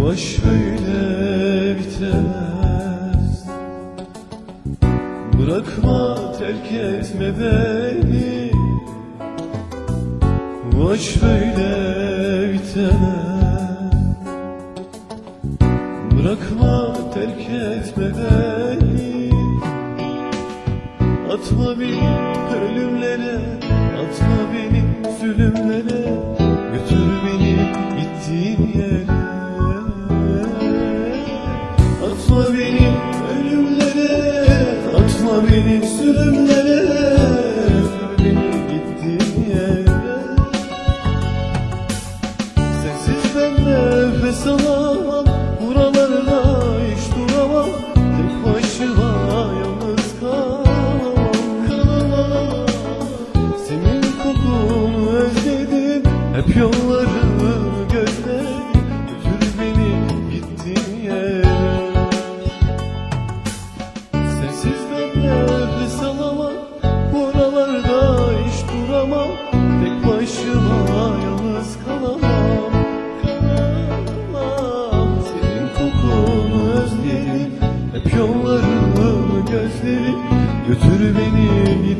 Bu böyle bitmez Bırakma terk etme beni. Bu böyle bitmez Bırakma terk etme beni. Atma beni beni ölümlere Atma beni Götür beni gittiğin yere ben nefes alamam. Buralarda hiç duramam. Tek başıma yalnız kalamam. Senin kokunu özledim. Hep yollarını gözlerim Götür beni yere